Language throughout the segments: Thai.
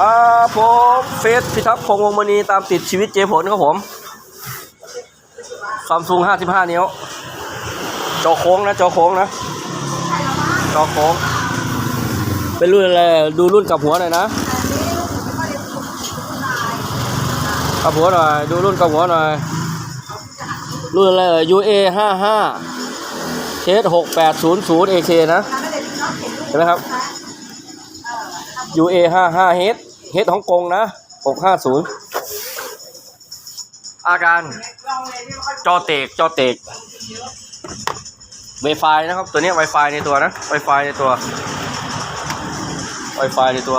อ่าผมเฟสพิทักษ์พงวงศ์มณีตามติดชีวิตเจผลครับผมซัมซุง55 นิ้ว จอโค้งนะจอโค้งนะ จอโค้ง เป็นรุ่นอะไร ดูรุ่นกับหัวหน่อยนะกับหัวหน่อย ดูรุ่นกับหัวหน่อย รุ่นอะไรเอ่ย UA 55เคส6800 AK นะ เห็นไหมครับ UA 55 H H ฮ่องกงนะ650อาการจอเตกจอเตก Wi-Fi นะครับ ตัวนี้ Wi-Fi ในตัวนะ Wi-Fi ในตัว Wi-Fi ในตัว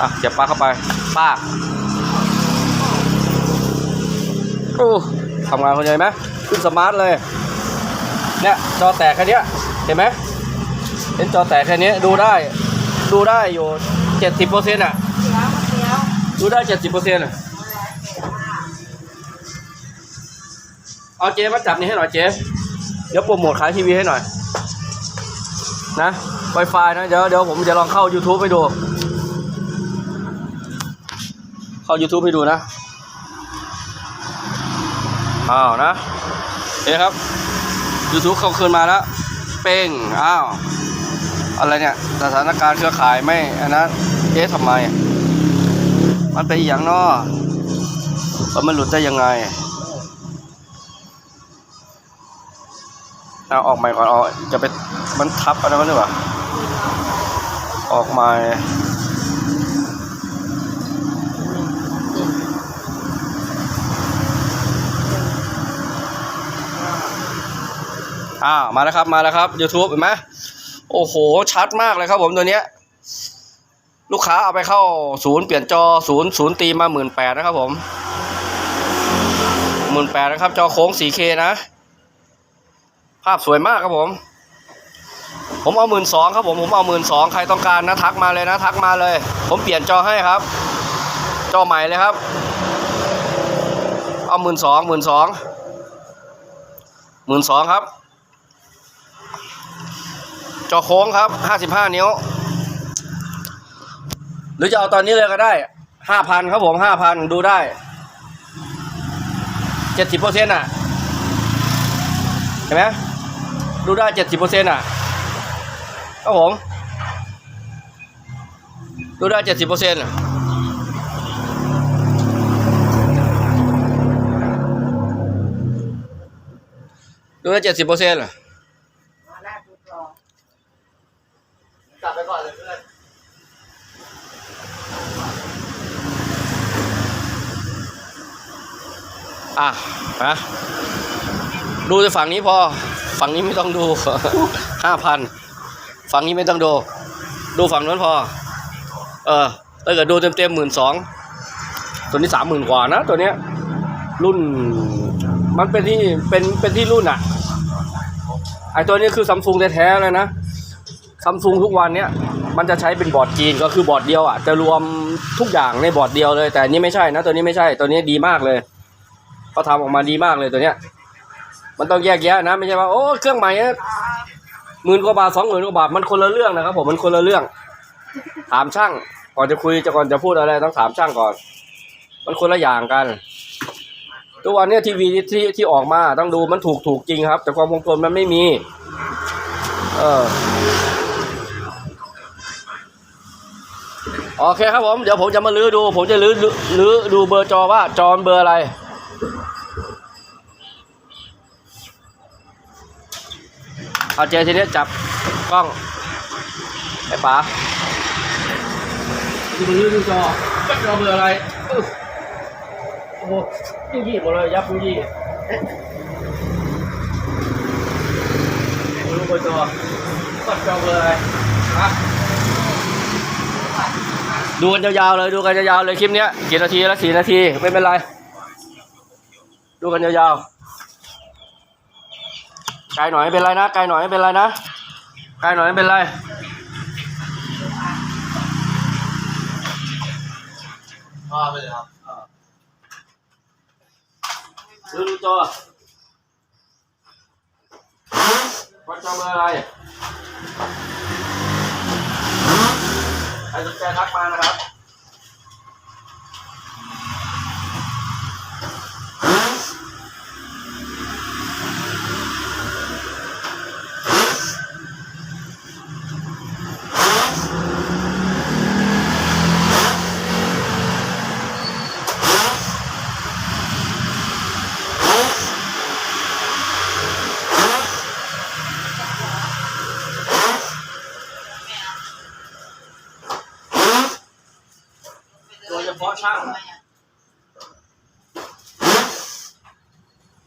อะเก็บปลั๊กเข้าไปป้ากโอ้ทำงานคนใหญ่ไหมขึ้นสมาร์ทเลย เนี่ย จอแตกแค่เนี้ยเห็นไหมเห็นจอแตกแค่นี้ดูได้ ดูได้อยู่ เจ็ดสิบเปอร์เซ็นต์อะดูได้เจ็ดสิบเปอร์เซ็นต์อะเอาเจ๊มาจับนี่ให้หน่อยเจ๊เดี๋ยวโปรโมทขายทีวีให้หน่อย นะ Wi-Fi นะเดี๋ยวเดี๋ยวผมจะลองเข้า YouTube ไปดู เข้า YouTube ให้ดูนะอ้าวนะเห็นไหมครับ YouTube เข้าคืนมาแล้ว เป้ง อ้าว อะไรเนี่ย สถานการณ์เครือข่ายไม่อันนั้น เอ๊ะทำไม มันเป็นอย่างนอแล้วมันหลุดได้ยังไงเอาออกใหม่ก่อนเอาจะไปมันทับอะไรมันหรือเปล่าออกใหม่อ้าวมาแล้วครับมาแล้วครับ YouTube เห็นไหมโอ้โห ชัดมากเลยครับผมตัวเนี้ย ลูกค้าเอาไปเข้าศูนย์เปลี่ยนจอศูนย์ศูนย์ตีมาหมื่นแปดนะครับผมหมื่นแปดนะครับ จอโค้ง 4K นะ ภาพสวยมากครับผม ผมเอาหมื่นสองครับผม ผมเอาหมื่นสองใครต้องการนะ ทักมาเลยนะ ทักมาเลย ผมเปลี่ยนจอให้ครับ จอใหม่เลยครับ เอาหมื่นสองหมื่นสองหมื่นสองครับ จอโค้งครับห้าสิบห้านิ้ว รือจะเอาตอนนี้เลยก็ได้ห้าพันครับผมห้าพันดูได้เจ็ดสิบเปอร์เซ็นต์อะเห็นไหมดูได้เจ็ดสิบเปอร์เซ็นต์อะครับผม ดูได้เจ็ดสิบเปอร์เซ็นต์ดูได้เจ็ดสิบเปอร์เซ็นต์กลับไปก่อนเลย อะนะดูแต่ฝั่งนี้พอ ฝั่งนี้ไม่ต้องดูห้าพันฝั่งนี้ไม่ต้องดู ดูฝั่งนู้นพอ เออถ้าเกิดดูเต็มเต็มหมื่นสองตัวนี้สามหมื่นกว่านะตัวเนี้ย รุ่น มันเป็นที่เป็นเป็นที่รุ่นอะไอตัวนี้คือซัมซุงแท้ๆเลยนะซัมซุงทุกวันเนี้ยมันจะใช้เป็นบอร์ดจีนก็คือบอร์ดเดียวอะจะรวมทุกอย่างในบอร์ดเดียวเลย แต่นนี้ไม่ใช่นะ ตัวนี้ไม่ใช่ตัวนี้ดีมากเลย เขาทำออกมาดีมากเลยตัวเนี้ย มันต้องแยกแยะนะ ไม่ใช่ว่าโอ้เครื่องใหม่หมื่นกว่าบาทสองหมื่นกว่าบาทมันคนละเรื่องนะครับผมมันคนละเรื่อง ถามช่าง ก่อนจะคุยจะก่อนจะพูดอะไรต้องถามช่างก่อน มันคนละอย่างกันทุกวันเนี้ยทีวีที่ที่ออกมาต้องดูมันถูกถูกจริงครับ แต่ความคงทนมันไม่มี เออโอเคครับผม เดี๋ยวผมจะมาลื้อดู ผมจะลื้อลื้อดูเบอร์จอว่าจอเบอร์อะไร เอาเจทีนี้จับกล้องไอ้ป๋าดูมือดูจอจอเบอร์อะไรอึ๊บโอ้โหยี่ยี่หมดเลยยับยี่ยี่ดูเบอร์จอก็จอเบอร์อะไรอะดูกันยาวๆเลยดูกันยาวๆเลยคลิปเนี้ยกี่นาทีแล้วสี่นาทีไม่เป็นไรดู กันยาวๆไกลหน่อยไม่เป็นไรนะไกลหน่อยไม่เป็นไรนะไกลหน่อยไม่เป็นไรอ่าไปเลยครับดูดูจอวัดจอเบอร์อะไรไอสนใจทักมานะครับ โดยเฉพาะช่าง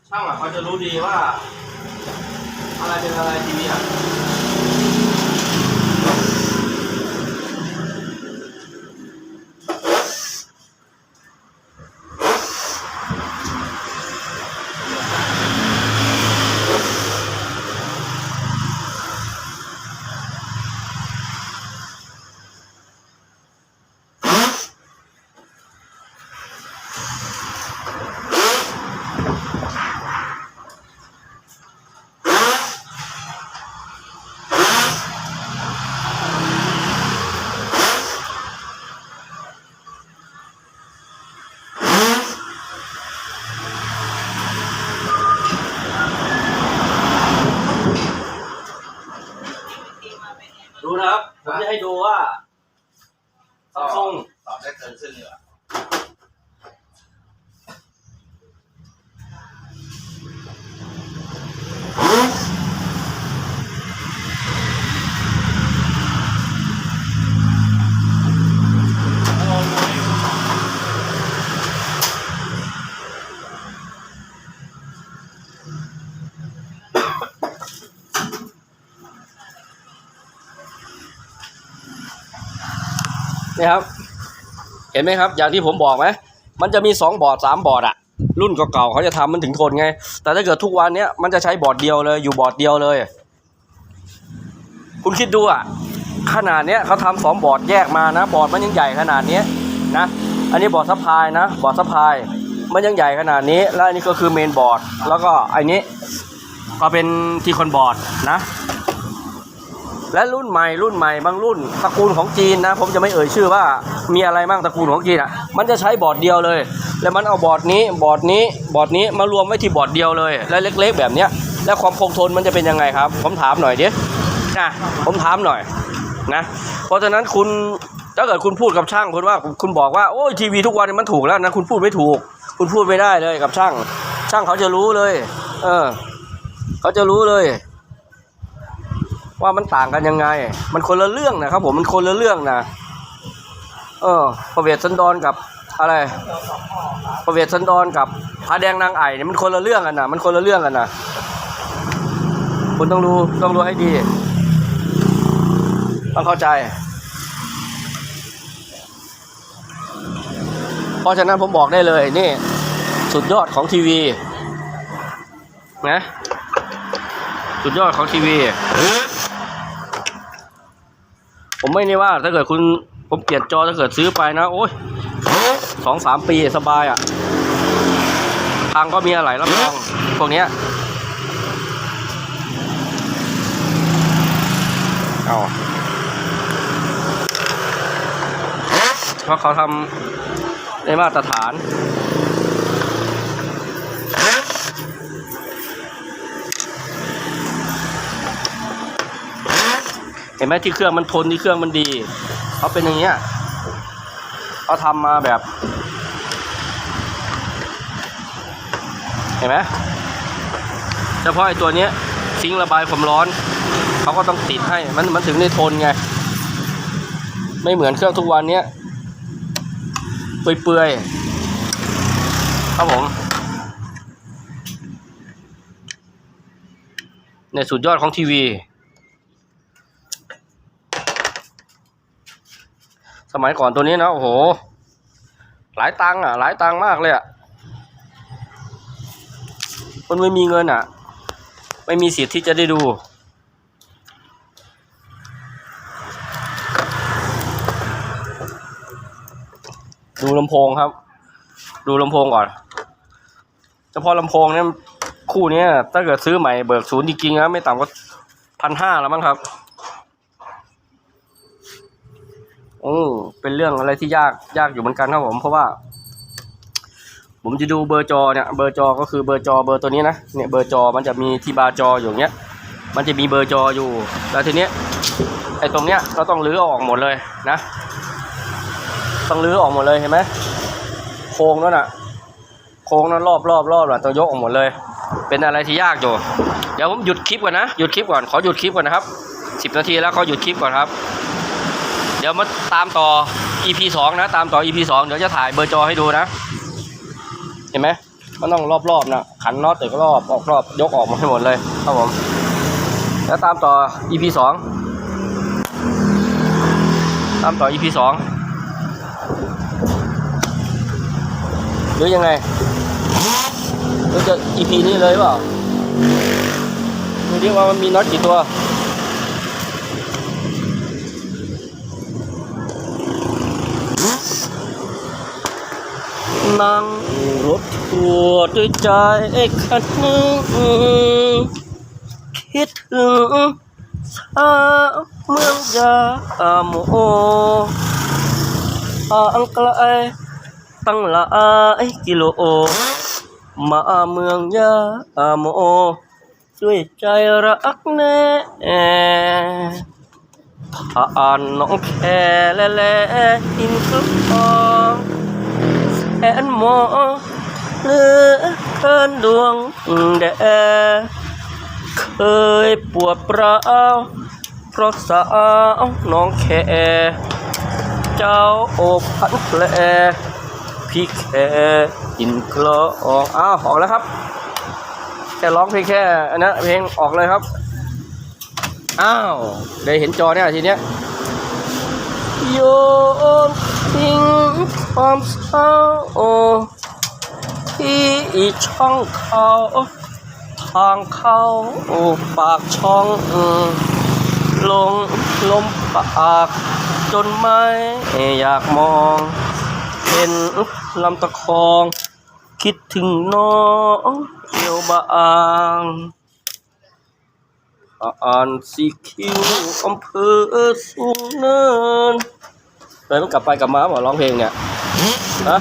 ช่างอะเขาจะรู้ดี ว่า นี่ครับ เห็นไหมครับ อย่างที่ผมบอกไหมมันจะมีสองบอร์ดสามบอร์ดอะรุ่นเก่าๆเขาจะทำมันถึงทนไง แต่ถ้าเกิดทุกวันเนี้ยมันจะใช้บอร์ดเดียวเลยอยู่บอร์ดเดียวเลย คุณคิดดูอะขนาดเนี้ยเขาทำสองบอร์ดแยกมานะบอร์ดมันยังใหญ่ขนาดนี้นะอันนี้บอร์ดซัพพลายนะบอร์ดซัพพลายมันยังใหญ่ขนาดนี้ แล้วอันนี้ก็คือเมนบอร์ดแล้วก็อันนี้ก็เป็นทีคอนบอร์ดนะ และรุ่นใหม่รุ่นใหม่บางรุ่นตระกูลของจีนนะ ผมจะไม่เอ่ยชื่อว่ามีอะไรบ้างตระกูลของจีนอะ มันจะใช้บอร์ดเดียวเลย แล้วมันเอาบอร์ดนี้บอร์ดนี้บอร์ดนี้มารวมไว้ที่บอร์ดเดียวเลย และเล็กๆแบบเนี้ย แล้วความคงทนมันจะเป็นยังไงครับ ผมถามหน่อยดินะผมถามหน่อยนะ เพราะฉะนั้นคุณถ้าเกิดคุณพูดกับช่างคุณว่าคุณบอกว่าโอ้ยทีวีทุกวันนี้มันถูกแล้วนะคุณพูดไม่ถูก คุณพูดไม่ได้เลยกับช่าง ช่างเขาจะรู้เลย เออ เขาจะรู้เลย ว่ามันต่างกันยังไง มันคนละเรื่องนะครับผมมันคนละเรื่องนะเออประเวศสันดรกับอะไรประเวศสันดรกับพระแดงนางไอ่เนี่ยมันคนละเรื่องกันนะมันคนละเรื่องกันนะคุณต้องรู้ต้องรู้ให้ดี ต้องเข้าใจ เพราะฉะนั้นผมบอกได้เลยนี่ สุดยอดของทีวีนะสุดยอดของทีวี ผมไม่ได้ว่าถ้าเกิดคุณผมเปลี่ยนจอถ้าเกิดซื้อไปนะ โอ้ยสองสามปีสบายอะทางก็มีอะไรรับรองพวกเนี้ยเอาเพราะเขาทำในมาตรฐาน ห็นไหมที่เครื่องมันทนที่เครื่องมันดีเขาเป็นอย่างเงี้ยเขาทำมาแบบ เห็นไหมเฉพาะไอ้ตัวเนี้ยซิงระบายความร้อนเขาก็ต้องติดให้มันมันถึงได้ทนไง ไม่เหมือนเครื่องทุกวันเนี้ยเปื่อยๆครับผมในสุดยอดของทีวี สมัยก่อนตัวนี้นะโอ้โห หลายตังค์อะ หลายตังค์มากเลยอะคนไม่มีเงินอะ ไม่มีสิทธิ์ที่จะได้ดูดูลำโพงครับ ดูลำโพงก่อน เฉพาะลำโพงเนี่ยคู่เนี้ยถ้าเกิดซื้อใหม่เบิกศูนย์จริงๆนะไม่ต่ำกว่าพันห้าแล้วมั้งครับ โอ้เป็นเรื่องอะไรที่ยากยากอยู่เหมือนกันครับผม เพราะว่า ผมจะดูเบอร์จอเนี่ยเบอร์จอก็คือเบอร์จอเบอร์ตัวนี้นะเนี่ยเบอร์จอมันจะมีที่บาร์จออยู่เงี้ย มันจะมีเบอร์จออยู่ แล้วทีเนี้ยไอ้ตรงเนี้ยเราต้องรื้อออกหมดเลยนะ ต้องรื้อออกหมดเลยเห็นไหมโครงนั่นน่ะโครงนั้นรอบรอบรอบน่ะต้องยกออกหมดเลย เป็นอะไรที่ยากอยู่ เดี๋ยวผมหยุดคลิปก่อนนะหยุดคลิปก่อนขอหยุดคลิปก่อนนะครับสิบนาทีแล้วก็หยุดคลิปก่อนครับ เดี๋ยวมาตามต่อ EP สองนะ ตามต่อ EP สองเดี๋ยวจะถ่ายเบอร์จอให้ดูนะ เห็นไหมมันต้องรอบๆนะขันน็อตแต่ก็รอบออกรอบยกออกมาให้หมดเลยครับผมแล้วตามต่อ EP สองตามต่อ EP สองหรือยังไงหรือจะ EP นี้เลยเปล่าดูดิว่ามันมีน็อตกี่ตัว นั่งรถทัวร์ด้วยใจคันหนึ่งคิดถึงสาวเมืองยาโมห่างไกลตั้งหลายกิโล มาเมืองยาโมด้วยใจรักแน่ผ่านน้องแคและแลอินทอง นหมอเหลือเกินดวงแดเคยปวดปร้าเพราะสาวน้องแค่เจ้าโอพันแผลพี่แค่อินกลองอ้าวออกแล้วครับแค่ร้องเพลงแค่อันนั้นเพลงออกเลยครับ อ้าว ได้เห็นจอเนี่ยทีเนี้ย โยนทิ้งความเศร้าที่ช่องเขาทางเข้าปากช่องลงลมปาก จนไม่อยากมองเห็นลำตะคอง คิดถึงน้องเกี่ยวบาง อ่านสีคิวอำเภอสูงเนินเลยมันกลับไปกลับมาบอกร้องเพลงเนี่ยฮะ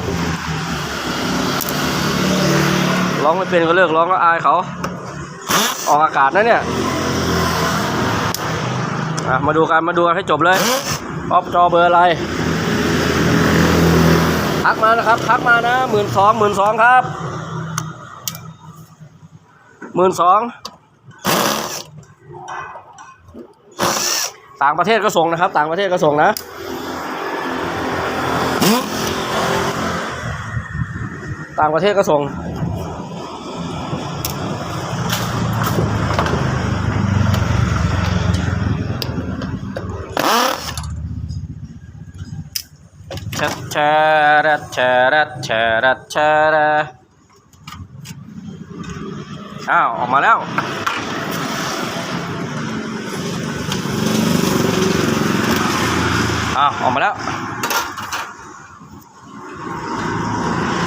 ร้องไม่เป็นก็เลิกร้องก็อายเขา ออกอากาศนะเนี่ยมาดูกันมาดูกันให้จบเลยออฟจอเบอร์อะไรทักมานะครับทักมานะหมื่นสองหมื่นสองครับหมื่นสอง ต่างประเทศก็ส่งนะครับ ต่างประเทศก็ส่งนะต่างประเทศก็ส่งแชะแชะแชะแชะแชะอ้าว ออกมาแล้ว อ้าวออกมาแล้ว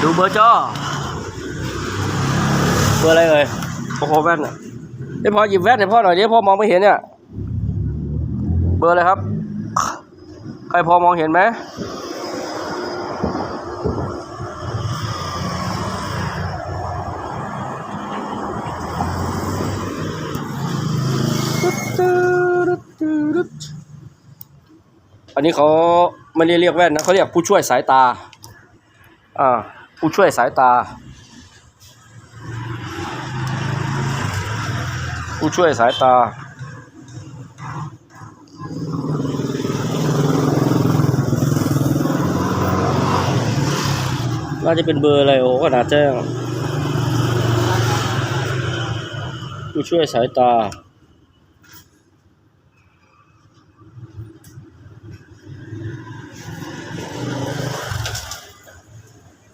ดูเบอร์จอเบอร์อะไรเอ่ยโอ้โหแว่นอะไอ้ยพอหยิบแว่นให้พ่อหน่อยดิพ่อมองไม่เห็นเนี่ย เบอร์อะไรครับ ใครพอมองเห็นไหม อันนี้เขาไม่ได้เรียกแว่นนะเขาเรียกผู้ช่วยสายตา อ่า ผู้ช่วยสายตา ผู้ช่วยสายตา น่าจะเป็นเบอร์อะไรโอ้ก็น่าแจ้งผู้ช่วยสายตา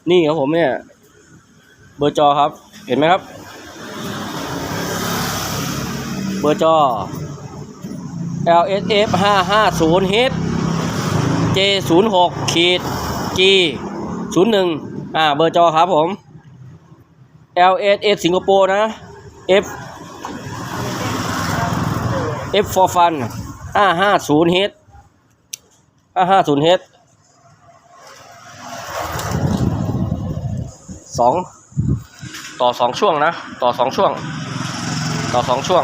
นี่ครับผมเนี่ย เบอร์จอครับ เห็นไหมครับ เบอร์จอ LSF 550 H J 0 6ขีด G 0 1อ่า เบอร์จอครับผม LSF สิงคโปร์นะ F F for fun 550 H ห้าห้าศูนย์เฮด สองต่อสองช่วงนะ ต่อสองช่วง ต่อสองช่วง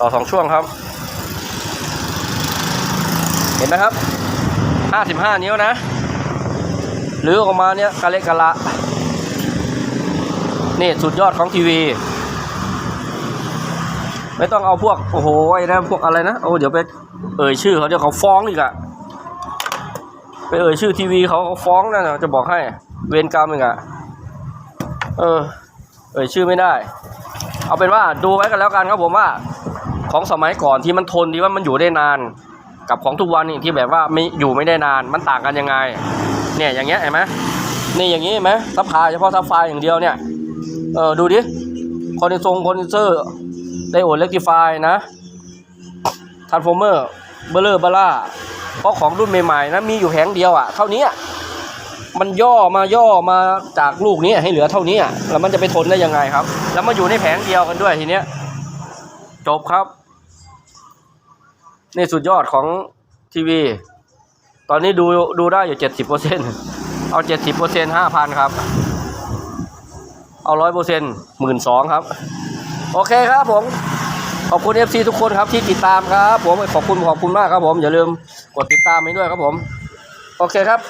ต่อสองช่วงครับ เห็นไหมครับห้าสิบห้านิ้วนะหรือออกมาเนี้ยกะเละกะละนี่สุดยอดของทีวี ไม่ต้องเอาพวก โอ้โหไอ้นะพวกอะไรนะ โอ้เดี๋ยวไปเอ่ยชื่อเขาเดี๋ยวเขาฟ้องอีกอะ ไปเอ่ยชื่อทีวีเขาเขาฟ้องนะจะบอกให้ เวรกรรมอีกอะเออ เอ่ยชื่อไม่ได้ เอาเป็นว่าดูไว้กันแล้วกันครับผมว่า ของสมัยก่อนที่มันทนที่ว่ามันอยู่ได้นาน กับของทุกวันนี่ที่แบบว่าไม่อยู่ไม่ได้นานมันต่างกันยังไง เนี่ยอย่างเงี้ยเห็นไหมนี่อย่างงี้เห็นไหมซัพพายเฉพาะซัพพลายอย่างเดียวเนี่ยเออดูดิคอนเดนซงคอนเดนเซอร์ไดโอดเล็กติฟายนะทรานส์ฟอร์เมอร์ เบลเลอร์เบล่าเพราะของรุ่นใหม่ๆนะมีอยู่แผงเดียวอะเท่านี้มันย่อมาย่อมาจากลูกนี้ให้เหลือเท่านี้อะแล้วมันจะไปทนได้ยังไงครับ แล้วมาอยู่ในแผงเดียวกันด้วยทีเนี้ยจบครับนี่สุดยอดของทีวี ตอนนี้ดูดูได้อยู่เจ็ดสิบเปอร์เซ็นเอาเจ็ดสิบเปอร์เซ็นห้าพันครับ เอาร้อยเปอร์เซ็นหมื่นสองครับ โอเคครับผม ขอบคุณ FC ทุกคนครับที่ติดตามครับ ผมขอบคุณขอบคุณมากครับผมอย่าลืมกดติดตามไปด้วยครับผม โอเคครับ